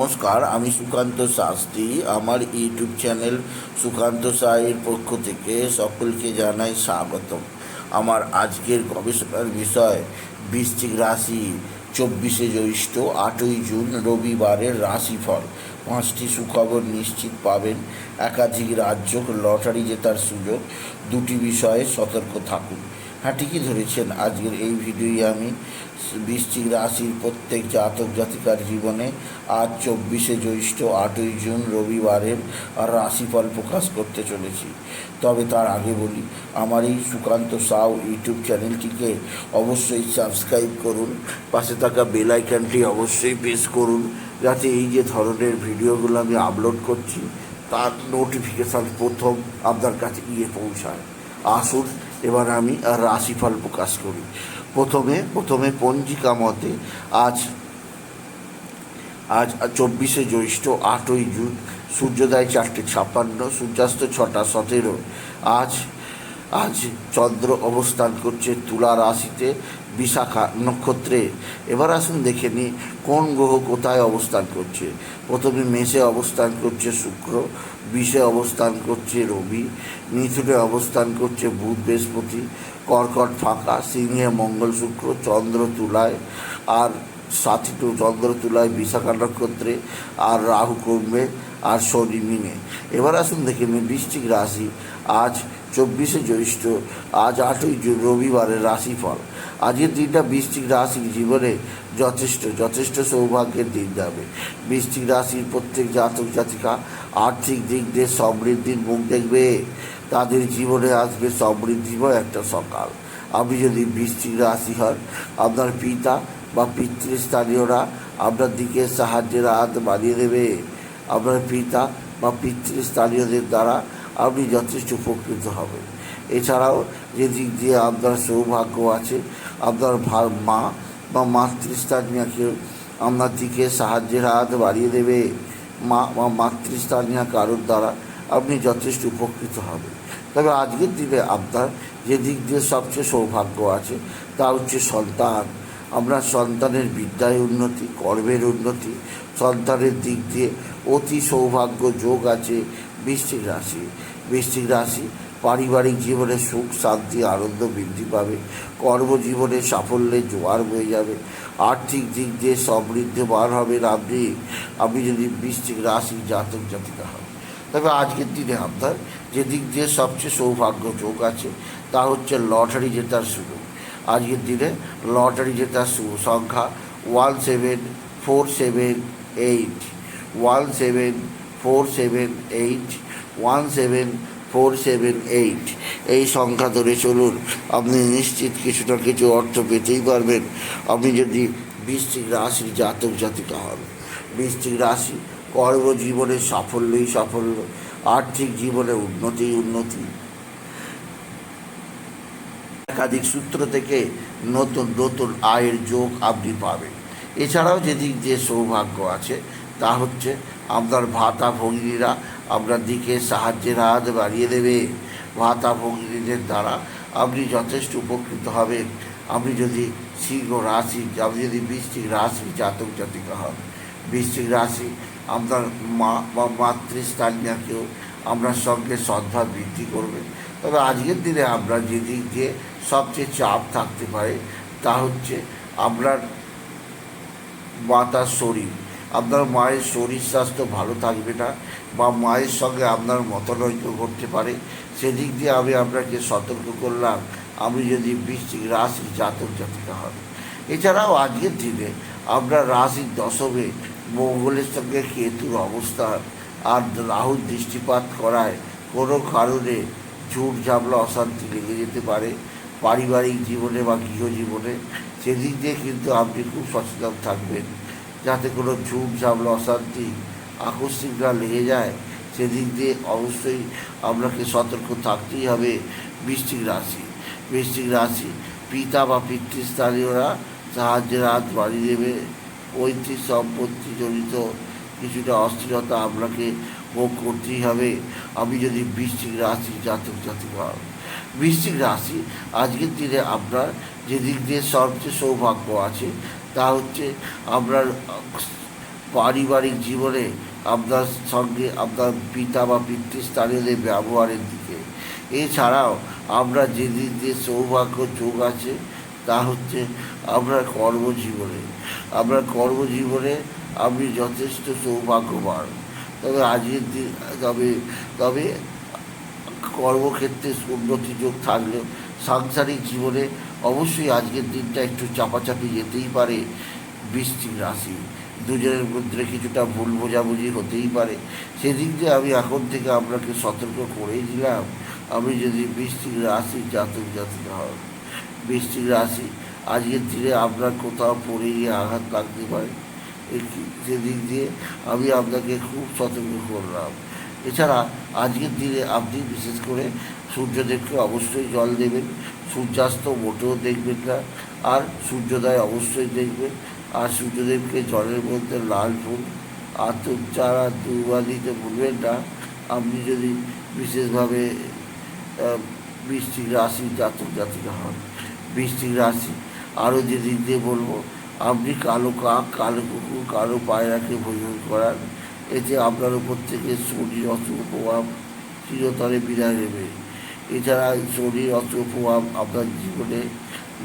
নমস্কার, আমি সুকান্ত শাস্ত্রী। আমার ইউটিউব চ্যানেল সুকান্ত সাইয়ের পক্ষ থেকে সকলকে জানাই স্বাগতম। আমার আজকের গবেষণার বিষয়, বৃশ্চিক রাশি চব্বিশে জ্যৈষ্ঠ, আটই জুন, রবিবারের রাশিফল। পাঁচটি সুখবর নিশ্চিত পাবেন। একাধিক রাজ্য লটারি জেতার সুযোগ, দুটি বিষয়ে সতর্ক থাকুন। হ্যাঁ ঠিকই ধরেছেন। আজকের এই ভিডিওই আমি বৃশ্চিক রাশির প্রত্যেক জাতক জাতিকার জীবনে আজ চব্বিশে জ্যৈষ্ঠ আটই জুন রবিবারের রাশিফল প্রকাশ করতে চলেছি। তবে তার আগে বলি, আমার এই সুকান্ত সাউ ইউটিউব চ্যানেলটিকে অবশ্যই সাবস্ক্রাইব করুন, পাশে থাকা বেল আইকনটি অবশ্যই প্রেস করুন, যাতে এই যে ধরনের ভিডিওগুলো আমি আপলোড করছি, তার নোটিফিকেশান প্রথম আপনার কাছে গিয়ে পৌঁছায়। আসুন, এবার আমি রাশিফল প্রকাশ করি। প্রথমে প্রথমে পঞ্জিকা মতে আজ আজ চব্বিশে জ্যৈষ্ঠ আটই জুন, সূর্যোদয় চারটে ছাপ্পান্ন, সূর্যাস্ত ছটা সতেরো। আজ আজ চন্দ্র অবস্থান করছে তুলা রাশিতে বিশাখা নক্ষত্রে। এবার আসুন দেখে নিই কোন গ্রহ কোথায় অবস্থান করছে। প্রথমে মেষে অবস্থান করছে শুক্র, বিষে অবস্থান করছে রবি, মিথুনে অবস্থান করছে বুধ, বৃহস্পতি, কর্কট, ফাঁকা, সিংহে মঙ্গল, শুক্র, চন্দ্র, তুলায়, আর সাথী চন্দ্র, তুলায়, বিশাখা নক্ষত্রে, আর রাহু কমবে আর শনি মিনে। এবার আসুন দেখে নিন বৃশ্চিক রাশি। আজ চব্বিশে জ্যৈষ্ঠ, আজ আটই রবিবারের রাশিফল। আজকের দিনটা বৃশ্চিক রাশির জীবনে যথেষ্ট যথেষ্ট সৌভাগ্যের দিন যাবে। বৃশ্চিক রাশির প্রত্যেক জাতক জাতিকা আর্থিক দিক দিয়ে সমৃদ্ধির মুখ দেখবে। তাদের জীবনে আসবে সমৃদ্ধিময় একটা সকাল। আপনি যদি বৃশ্চিক রাশি হন, আপনার পিতা বা পিতৃস্থানীয়রা আপনার দিকে সাহায্যের হাত বাড়িয়ে দেবে। আপনার পিতা বা পিতৃস্থানীয়দের দ্বারা আপনি যথেষ্ট উপকৃত হবেন। এছাড়াও যে দিক দিয়ে আপনার সৌভাগ্য আছে, আপনার ভা- মা বা মাতৃস্থানীয়কে আপনার দিকে সাহায্যের হাত বাড়িয়ে দেবে, মা বা মাতৃস্থানীয় কারোর দ্বারা আপনি যথেষ্ট উপকৃত হবেন। তবে আজকের দিনে আপনার যে দিক দিয়ে সবচেয়ে সৌভাগ্য আছে, তা হচ্ছে সন্তান। আপনার সন্তানের বিদ্যায় উন্নতি, কর্মের উন্নতি, সন্তানের দিক দিয়ে অতি সৌভাগ্য যোগ আছে বৃশ্চিক রাশি। বৃশ্চিক রাশি পারিবারিক জীবনে সুখ, শান্তি, আনন্দ বৃদ্ধি পাবে। কর্মজীবনে সাফল্যের জোয়ার হয়ে যাবে। আর্থিক দিক দিয়ে সমৃদ্ধবান হবেন আপনি আপনি যদি বৃশ্চিক রাশি জাতক জাতিকা হন। তবে আজকের দিনে আপনার যে দিক দিয়ে সবচেয়ে সৌভাগ্য যোগ আছে, তা হচ্ছে লটারি জেতার সুযোগ। আজকের দিনে লটারি জেতার সংখ্যা one seven four seven eight. One seven four seven eight one seven four seven eight এই সংখ্যা ধরে চলুন, আপনি নিশ্চিত কিছু না কিছু অর্থ পেতেই পারবেন। আপনি যদি বৃষ্টিক রাশির জাতক জাতিকা হন বৃষ্টিক রাশি কর্মজীবনে সাফল্যই সাফল্য, আর্থিক জীবনে উন্নতি উন্নতি। একাধিক সূত্র থেকে নতুন নতুন আয়ের যোগ আপনি পাবেন। এছাড়াও যেদিক যে সৌভাগ্য আছে তা হচ্ছে আপনার ভাতা ভগিনীরা আপনার দিকে সাহায্যের হাত বাড়িয়ে দেবে। ভাতা ভগিনীদের দ্বারা আপনি যথেষ্ট উপকৃত হবেন। আপনি যদি সিংহ রাশি, আপনি যদি বৃষ্টিক রাশি জাতক জাতিকা হন বৃষ্টিক রাশি আপনার মা বা মাতৃস্থানীয় কেউ আপনার সঙ্গে শ্রদ্ধা বৃদ্ধি করবে। তবে আজকের দিনে আপনার যে দিক দিয়ে সবচেয়ে চাপ থাকতে পারে তা হচ্ছে আপনার মাতার শরীর। আপনার মায়ের শরীর স্বাস্থ্য ভালো থাকবে না বা মায়ের সঙ্গে আপনার মতনৈক্য করতে পারে, সেদিক দিয়ে আমি আপনাকে সতর্ক করলাম, আমি যদি বৃশ্চিক রাশি জাতক জাতিকা হন। এছাড়াও আজকের দিনে আপনার রাশির দশমে মঙ্গলের সঙ্গে কেতুর অবস্থান আর রাহুর দৃষ্টিপাত করায় কোনো কারণে ঝুট ঝামলা, অশান্তি লেগে যেতে পারে পারিবারিক জীবনে বা গৃহজীবনে সেদিক দিয়ে কিন্তু আপনি খুব সচেতন থাকবেন। যাতে কোনো ঝামলা, অশান্তি আকস্মিকরা লেগে যায়, সেদিক দিয়ে অবশ্যই আপনাকে সতর্ক থাকতেই হবে বৃশ্চিক রাশি। বৃশ্চিক রাশি পিতা বা পিতৃস্থানীয়রা সাহায্যের হাত বাড়িয়ে দেবে। পৈতৃক সম্পত্তি জড়িত কিছুটা অস্থিরতা আপনাকে ভোগ করতেই হবে। আমি যদি বৃষ্টিক রাশি জাতক জাতিক হন। রাশি আজকের দিনে আপনার যে দিক দিয়ে সবচেয়ে সৌভাগ্য আছে তা হচ্ছে আপনার পারিবারিক জীবনে আপনার সঙ্গে আপনার পিতা বা পিতৃস্থানীয়দের ব্যবহারের দিকে। এছাড়াও আমরা যে দিক দিয়ে সৌভাগ্য যোগ আছে, তা হচ্ছে আপনার কর্মজীবনে। আপনার কর্মজীবনে আপনি যথেষ্ট সৌভাগ্যবান। তবে আজকের দিন, তবে তবে কর্মক্ষেত্রে উন্নতি যোগ থাকলেও সাংসারিক জীবনে অবশ্যই আজকের দিনটা একটু চাপাচাপি যেতেই পারে বৃষ্টিক রাশি। দুজনের মধ্যে কিছুটা ভুল বোঝাবুঝি হতেই পারে। সেদিক দিয়ে আমি এখন থেকে আপনাকে সতর্ক করেই দিলাম, আমি যদি বৃষ্টিক রাশি জাতক জাতিকা হন বৃষ্টিক রাশি আজকের দিনে আপনার কোথাও পড়ে গিয়ে আঘাত লাগতে পারে সেদিক দিয়ে আমি আপনাকে খুব সতর্ক করলাম। এছাড়া আজকের দিনে আপনি বিশেষ করে সূর্যদেবকে অবশ্যই জল দেবেন সূর্যাস্ত মোটেও দেখবেন না। আর সূর্যোদয় অবশ্যই দেখবেন। আর সূর্যদেবকে জলের মধ্যে লাল ফুল আর তুপ চারা দুবার দিতে ভুলবেন না। আপনি যদি বিশেষভাবে আহ, বৃষ্টিক রাশি জাতক জাতিকা হন বৃষ্টিক রাশি আরও যে দিক দিয়ে বলব আপনি কালো কাক কালো কুকুর কালো পায়রাকে ভোজন করান। এতে আপনার উপর থেকে শনির অশুভ প্রভাব চিরতরে বিদায় নেবে। এছাড়া শনির অশুভ প্রভাব আপনার জীবনে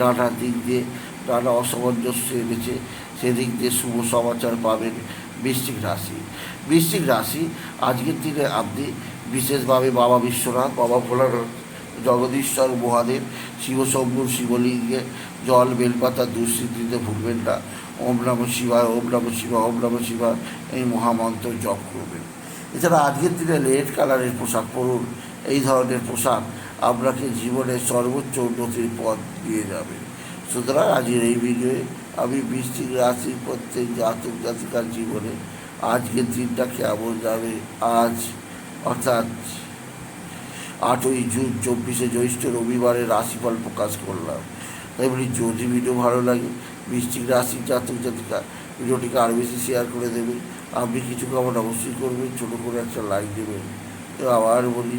নানা দিক দিয়ে নানা অসামঞ্জস্য এনেছে। সেদিক দিয়ে শুভ সমাচার পাবেন বৃশ্চিক রাশি। বৃশ্চিক রাশি, আজকের দিনে আপনি বিশেষভাবে বাবা বিশ্বনাথ, বাবা ভোলানাথ, জগদীশ্বর, মহাদেব শিবশম্ভু শিবলিঙ্গে জল, বেলপাতা দুঃস্মৃতিতে ভুলবেন না। ওম নম শিবায়, ওম নম শিবা ওম নম শিবা এই মহামন্ত্র জপ করবেন। এছাড়া আজকের দিনে রেড কালারের পোশাক পরুন। এই ধরনের পোশাক আপনাকে জীবনের সর্বোচ্চ উন্নতির পথ দিয়ে যাবে। সুতরাং আজকের এই ভিডিওয়ে আমি বৃষ্টিক রাশির প্রত্যেক জাতক, জাতিকার জীবনে আজকের দিনটা কেমন যাবে? আজ, অর্থাৎ আটই জুন, চব্বিশে জ্যৈষ্ঠ রবিবারে রাশিফল প্রকাশ করলাম। তাই বলি, যদি ভিডিও ভালো লাগে বৃষ্টিক রাশি, জাতক, জাতিকা, ভিডিওটিকে আরও বেশি শেয়ার করে দেবেন। আপনি কিছু কামন অবশ্যই করবেন, ছোটো করে একটা লাইক দেবেন। আবার বলি